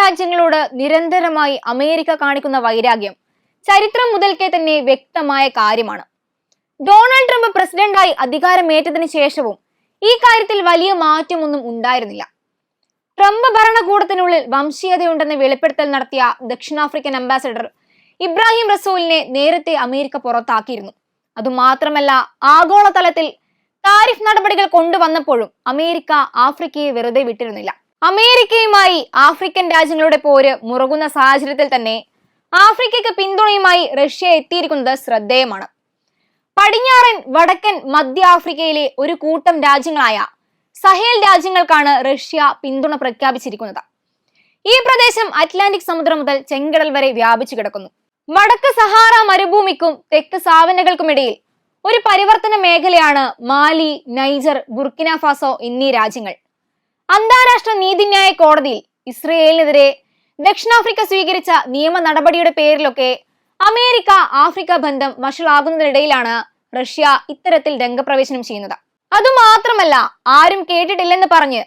രാജ്യങ്ങളോട് നിരന്തരമായി അമേരിക്ക കാണിക്കുന്ന വൈരാഗ്യം ചരിത്രം മുതൽക്കേ തന്നെ വ്യക്തമായ കാര്യമാണ്. ഡൊണാൾഡ് ട്രംപ് പ്രസിഡന്റായി അധികാരമേറ്റതിനു ശേഷവും ഈ കാര്യത്തിൽ വലിയ മാറ്റമൊന്നും ഉണ്ടായിരുന്നില്ല. ട്രംപ് ഭരണകൂടത്തിനുള്ളിൽ വംശീയതയുണ്ടെന്ന് വെളിപ്പെടുത്തൽ നടത്തിയ ദക്ഷിണാഫ്രിക്കൻ അംബാസഡർ ഇബ്രാഹിം റസൂലിനെ നേരത്തെ അമേരിക്ക പുറത്താക്കിയിരുന്നു. അതുമാത്രമല്ല ആഗോളതലത്തിൽ താരിഫ് നടപടികൾ കൊണ്ടുവന്നപ്പോഴും അമേരിക്ക ആഫ്രിക്കയെ വെറുതെ വിട്ടിരുന്നില്ല. അമേരിക്കയുമായി ആഫ്രിക്കൻ രാജ്യങ്ങളുടെ പോര് മുറുകുന്ന സാഹചര്യത്തിൽ തന്നെ ആഫ്രിക്കയ്ക്ക് പിന്തുണയുമായി റഷ്യ എത്തിയിരിക്കുന്നത് ശ്രദ്ധേയമാണ്. പടിഞ്ഞാറൻ വടക്കൻ മധ്യ ആഫ്രിക്കയിലെ ഒരു കൂട്ടം രാജ്യങ്ങളായ സഹേൽ രാജ്യങ്ങൾക്കാണ് റഷ്യ പിന്തുണ പ്രഖ്യാപിച്ചിരിക്കുന്നത്. ഈ പ്രദേശം അറ്റ്ലാന്റിക് സമുദ്രം മുതൽ ചെങ്കടൽ വരെ വ്യാപിച്ചു കിടക്കുന്നു. വടക്ക് സഹാറ മരുഭൂമിക്കും തെക്ക് സാവനകൾക്കുമിടയിൽ ഒരു പരിവർത്തന മേഖലയാണ് മാലി നൈജർ ബുർക്കിന ഫാസോ എന്നീ രാജ്യങ്ങൾ. അന്താരാഷ്ട്ര നീതിന്യായ കോടതിയിൽ ഇസ്രയേലിനെതിരെ ദക്ഷിണാഫ്രിക്ക സ്വീകരിച്ച നിയമ നടപടിയുടെ പേരിലൊക്കെ അമേരിക്ക ആഫ്രിക്ക ബന്ധം വഷളാകുന്നതിനിടയിലാണ് റഷ്യ ഇത്തരത്തിൽ രംഗപ്രവേശനം ചെയ്യുന്നത്. അതുമാത്രമല്ല ആരും കേട്ടിട്ടില്ലെന്ന് പറഞ്ഞ്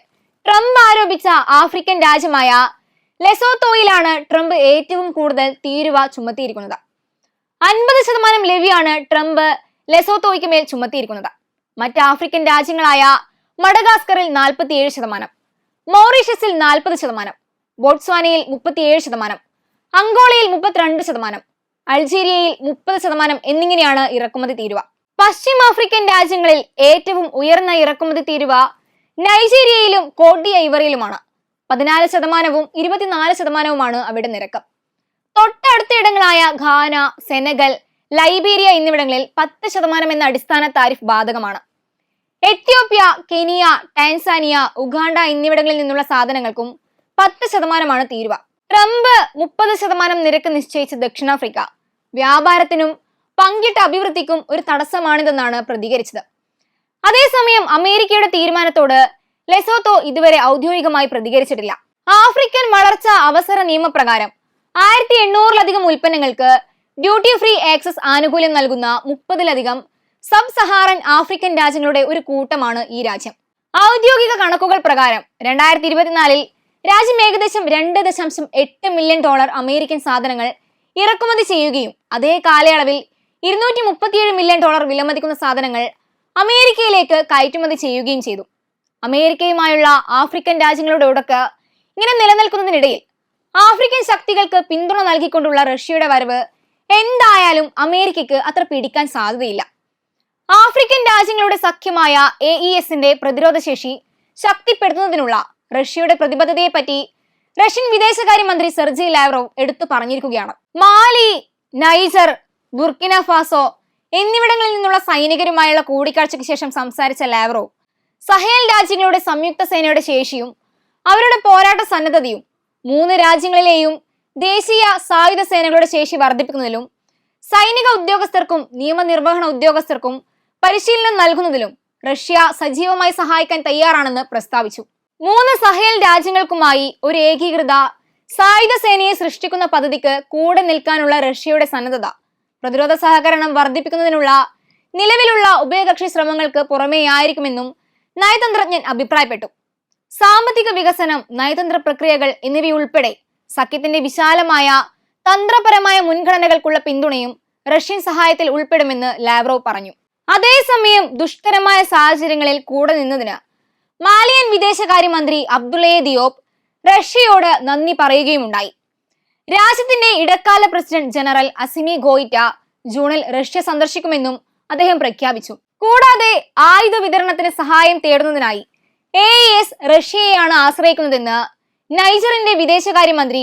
ട്രംപ് ആരോപിച്ച ആഫ്രിക്കൻ രാജ്യമായ ലെസോത്തോയിലാണ് ട്രംപ് ഏറ്റവും കൂടുതൽ തീരുവ ചുമത്തിയിരിക്കുന്നത്. അൻപത് ശതമാനം ലെവിയാണ് ട്രംപ് ലെസോത്തോയ്ക്ക് മേൽ ചുമത്തിയിരിക്കുന്നത്. മറ്റ് ആഫ്രിക്കൻ രാജ്യങ്ങളായ മഡഗാസ്കറിൽ നാൽപ്പത്തിയേഴ് ശതമാനം മൗറീഷ്യസിൽ നാൽപ്പത് ശതമാനം ബോട്സ്വാനയിൽ മുപ്പത്തിയേഴ് ശതമാനം അങ്കോളയിൽ മുപ്പത്തിരണ്ട് ശതമാനം അൾജീരിയയിൽ മുപ്പത് ശതമാനം എന്നിങ്ങനെയാണ് ഇറക്കുമതി തീരുവ. പശ്ചിമ ആഫ്രിക്കൻ രാജ്യങ്ങളിൽ ഏറ്റവും ഉയർന്ന ഇറക്കുമതി തീരുവ നൈജീരിയയിലും കോട്ടി ഐവറിയിലുമാണ്. പതിനാല് ശതമാനവും ഇരുപത്തിനാല് ശതമാനവുമാണ് അവിടെ നിരക്ക്. തൊട്ടടുത്ത ഇടങ്ങളായ ഘാന സെനഗൽ ലൈബീരിയ എന്നിവിടങ്ങളിൽ പത്ത് ശതമാനം എന്ന അടിസ്ഥാന താരിഫ് ബാധകമാണ്. എത്യോപ്യ കെനിയ ടാൻസാനിയ ഉഗാണ്ട എന്നിവിടങ്ങളിൽ നിന്നുള്ള സാധനങ്ങൾക്കും പത്ത് ശതമാനമാണ് തീരുവ. ട്രംപ് മുപ്പത് ശതമാനം നിരക്ക് നിശ്ചയിച്ച ദക്ഷിണാഫ്രിക്ക. വ്യാപാരത്തിനും പങ്കിട്ട അഭിവൃദ്ധിക്കും ഒരു തടസ്സമാണിതെന്നാണ് പ്രതികരിച്ചത്. അതേസമയം അമേരിക്കയുടെ തീരുമാനത്തോട് ലെസോത്തോ ഇതുവരെ ഔദ്യോഗികമായി പ്രതികരിച്ചിട്ടില്ല. ആഫ്രിക്കൻ വളർച്ച അവസര നിയമപ്രകാരം ആയിരത്തി എണ്ണൂറിലധികം ഉൽപ്പന്നങ്ങൾക്ക് ഡ്യൂട്ടി ഫ്രീ ആക്സസ് ആനുകൂല്യം നൽകുന്ന മുപ്പതിലധികം സബ് സഹാറൻ ആഫ്രിക്കൻ രാജ്യങ്ങളുടെ ഒരു കൂട്ടമാണ് ഈ രാജ്യം. ഔദ്യോഗിക കണക്കുകൾ പ്രകാരം രണ്ടായിരത്തി ഇരുപത്തിനാലിൽ രാജ്യം ഏകദേശം രണ്ട് ദശാംശം എട്ട് മില്യൺ ഡോളർ അമേരിക്കൻ സാധനങ്ങൾ ഇറക്കുമതി ചെയ്യുകയും അതേ കാലയളവിൽ ഇരുന്നൂറ്റി മുപ്പത്തിയേഴ് മില്യൺ ഡോളർ വിലമതിക്കുന്ന സാധനങ്ങൾ അമേരിക്കയിലേക്ക് കയറ്റുമതി ചെയ്യുകയും ചെയ്തു. അമേരിക്കയുമായുള്ള ആഫ്രിക്കൻ രാജ്യങ്ങളുടെ ഉടക്ക് ഇങ്ങനെ നിലനിൽക്കുന്നതിനിടയിൽ ആഫ്രിക്കൻ ശക്തികൾക്ക് പിന്തുണ നൽകിക്കൊണ്ടുള്ള റഷ്യയുടെ വരവ് എന്തായാലും അമേരിക്കയ്ക്ക് അത്ര പിടിക്കാൻ സാധ്യതയില്ല. ആഫ്രിക്കൻ രാജ്യങ്ങളുടെ സഖ്യമായ എ ഇ എസിന്റെ പ്രതിരോധ ശേഷി ശക്തിപ്പെടുത്തുന്നതിനുള്ള റഷ്യയുടെ പ്രതിബദ്ധതയെപ്പറ്റി റഷ്യൻ വിദേശകാര്യമന്ത്രി സെർജി ലാവ്റോവ് എടുത്തു പറഞ്ഞിരിക്കുകയാണ്. മാലി നൈജർ ബുർക്കിന ഫാസോ എന്നിവിടങ്ങളിൽ നിന്നുള്ള സൈനികരുമായുള്ള കൂടിക്കാഴ്ചയ്ക്ക് ശേഷം സംസാരിച്ച ലാവ്റോവ് സഹേൽ രാജ്യങ്ങളുടെ സംയുക്ത സേനയുടെ ശേഷിയും അവരുടെ പോരാട്ട സന്നദ്ധതയും മൂന്ന് രാജ്യങ്ങളിലെയും ദേശീയ സായുധ സേനകളുടെ ശേഷി വർദ്ധിപ്പിക്കുന്നതിലും സൈനിക ഉദ്യോഗസ്ഥർക്കും നിയമനിർവഹണ ഉദ്യോഗസ്ഥർക്കും പരിശീലനം നൽകുന്നതിലും റഷ്യ സജീവമായി സഹായിക്കാൻ തയ്യാറാണെന്ന് പ്രസ്താവിച്ചു. മൂന്ന് സഹേൽ രാജ്യങ്ങൾക്കുമായി ഒരു ഏകീകൃത സായുധ സേനയെ സൃഷ്ടിക്കുന്ന പദ്ധതിക്ക് കൂടെ നിൽക്കാനുള്ള റഷ്യയുടെ സന്നദ്ധത പ്രതിരോധ സഹകരണം വർദ്ധിപ്പിക്കുന്നതിനുള്ള നിലവിലുള്ള ഉഭയകക്ഷി ശ്രമങ്ങൾക്ക് പുറമേയായിരിക്കുമെന്നും നയതന്ത്രജ്ഞൻ അഭിപ്രായപ്പെട്ടു. സാമ്പത്തിക വികസനം നയതന്ത്ര പ്രക്രിയകൾ എന്നിവയുൾപ്പെടെ സഖ്യത്തിന്റെ വിശാലമായ തന്ത്രപരമായ മുൻഗണനകൾക്കുള്ള പിന്തുണയും റഷ്യൻ സഹായത്തിൽ ഉൾപ്പെടുമെന്ന് ലാവ്റോവ് പറഞ്ഞു. അതേസമയം ദുഷ്കരമായ സാഹചര്യങ്ങളിൽ കൂടെ നിന്നതിന് മാലിയൻ വിദേശകാര്യമന്ത്രി അബ്ദുള്ളയെ ദിയോബ് റഷ്യയോട് നന്ദി പറയുകയുമുണ്ടായി. രാജ്യത്തിന്റെ ഇടക്കാല പ്രസിഡന്റ് ജനറൽ അസിമി ഗോയിറ്റ ജൂണിൽ റഷ്യ സന്ദർശിക്കുമെന്നും അദ്ദേഹം പ്രഖ്യാപിച്ചു. കൂടാതെ ആയുധ വിതരണത്തിന് സഹായം തേടുന്നതിനായി എ എസ് റഷ്യയെയാണ് ആശ്രയിക്കുന്നതെന്ന് നൈജറിന്റെ വിദേശകാര്യമന്ത്രി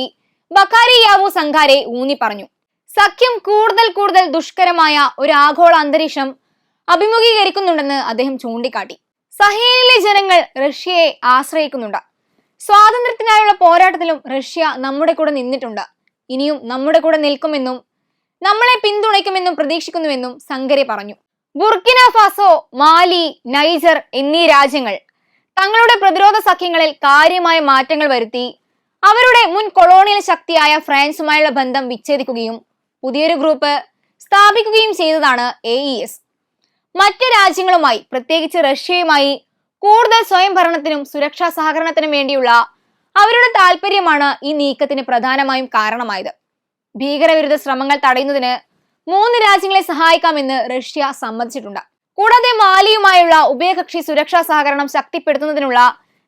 ബക്കാരി യാവു സംഘാരെ ഊന്നി പറഞ്ഞു. സഖ്യം കൂടുതൽ കൂടുതൽ ദുഷ്കരമായ ഒരു ആഗോള അന്തരീക്ഷം അഭിമുഖീകരിക്കുന്നുണ്ടെന്ന് അദ്ദേഹം ചൂണ്ടിക്കാട്ടി. സഹേലിലെ ജനങ്ങൾ റഷ്യയെ ആശ്രയിക്കുന്നുണ്ട്. സ്വാതന്ത്ര്യത്തിനായുള്ള പോരാട്ടത്തിലും റഷ്യ നമ്മുടെ കൂടെ നിന്നിട്ടുണ്ട്. ഇനിയും നമ്മുടെ കൂടെ നിൽക്കുമെന്നും നമ്മളെ പിന്തുണയ്ക്കുമെന്നും പ്രതീക്ഷിക്കുന്നുവെന്നും സംഗരെ പറഞ്ഞു. ബുർക്കിന ഫാസോ മാലി നൈജർ എന്നീ രാജ്യങ്ങൾ തങ്ങളുടെ പ്രതിരോധ സഖ്യങ്ങളിൽ കാര്യമായ മാറ്റങ്ങൾ വരുത്തി അവരുടെ മുൻ കൊളോണിയൽ ശക്തിയായ ഫ്രാൻസുമായുള്ള ബന്ധം വിച്ഛേദിക്കുകയും പുതിയൊരു ഗ്രൂപ്പ് സ്ഥാപിക്കുകയും ചെയ്തതാണ് എ ഇ എസ് മറ്റ് രാജ്യങ്ങളുമായി പ്രത്യേകിച്ച് റഷ്യയുമായി കൂടുതൽ സ്വയം ഭരണത്തിനും സുരക്ഷാ സഹകരണത്തിനും വേണ്ടിയുള്ള അവരുടെ താല്പര്യമാണ് ഈ നീക്കത്തിന് പ്രധാനമായും കാരണമായത്. ഭീകരവിരുദ്ധ ശ്രമങ്ങൾ തടയുന്നതിന് മൂന്ന് രാജ്യങ്ങളെ സഹായിക്കാമെന്ന് റഷ്യ സമ്മതിച്ചിട്ടുണ്ട്. കൂടാതെ മാലിയുമായുള്ള ഉഭയകക്ഷി സുരക്ഷാ സഹകരണം ശക്തിപ്പെടുത്തുന്നതിനുള്ള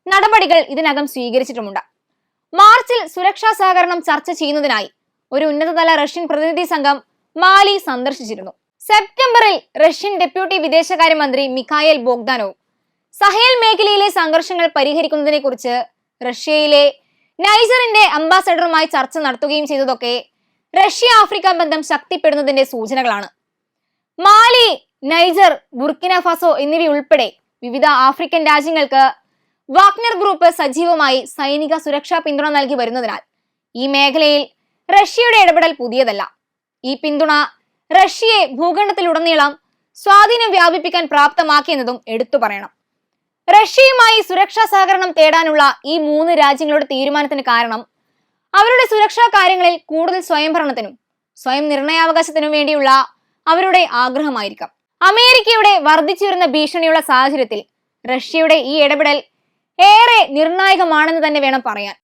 നടപടികൾ ഇതിനകം സ്വീകരിച്ചിട്ടുമുണ്ട്. മാർച്ചിൽ സുരക്ഷാ സഹകരണം ചർച്ച ചെയ്യുന്നതിനായി ഒരു ഉന്നതതല റഷ്യൻ പ്രതിനിധി സംഘം മാലി സന്ദർശിച്ചിരുന്നു. സെപ്റ്റംബറിൽ റഷ്യൻ ഡെപ്യൂട്ടി വിദേശകാര്യമന്ത്രി മിഖായൽ ബോഗ്ദാനോ സഹേൽ മേഖലയിലെ സംഘർഷങ്ങൾ പരിഹരിക്കുന്നതിനെ കുറിച്ച് റഷ്യയിലെ നൈജറിന്റെ അംബാസഡറുമായി ചർച്ച നടത്തുകയും ചെയ്തതൊക്കെ റഷ്യ ആഫ്രിക്ക ബന്ധം ശക്തിപ്പെടുന്നതിന്റെ സൂചനകളാണ്. മാലി നൈജർ ബുർക്കിന ഫാസോ എന്നിവയുൾപ്പെടെ വിവിധ ആഫ്രിക്കൻ രാജ്യങ്ങൾക്ക് വാഗ്നർ ഗ്രൂപ്പ് സജീവമായി സൈനിക സുരക്ഷാ പിന്തുണ നൽകി വരുന്നതിനാൽ ഈ മേഖലയിൽ റഷ്യയുടെ ഇടപെടൽ പുതിയതല്ല. ഈ പിന്തുണ റഷ്യയെ ഭൂഖണ്ഡത്തിലുടനീളം സ്വാധീനം വ്യാപിപ്പിക്കാൻ പ്രാപ്തമാക്കിയെന്നതും എടുത്തു പറയണം. റഷ്യയുമായി സുരക്ഷാ സഹകരണം തേടാനുള്ള ഈ മൂന്ന് രാജ്യങ്ങളുടെ തീരുമാനത്തിന് കാരണം അവരുടെ സുരക്ഷാ കാര്യങ്ങളിൽ കൂടുതൽ സ്വയംഭരണത്തിനും സ്വയം നിർണയാവകാശത്തിനും വേണ്ടിയുള്ള അവരുടെ ആഗ്രഹമായിരിക്കാം. അമേരിക്കയുടെ വർദ്ധിച്ചു വരുന്ന ഭീഷണിയുള്ള സാഹചര്യത്തിൽ റഷ്യയുടെ ഈ ഇടപെടൽ ഏറെ നിർണായകമാണെന്ന് തന്നെ വേണം പറയാൻ.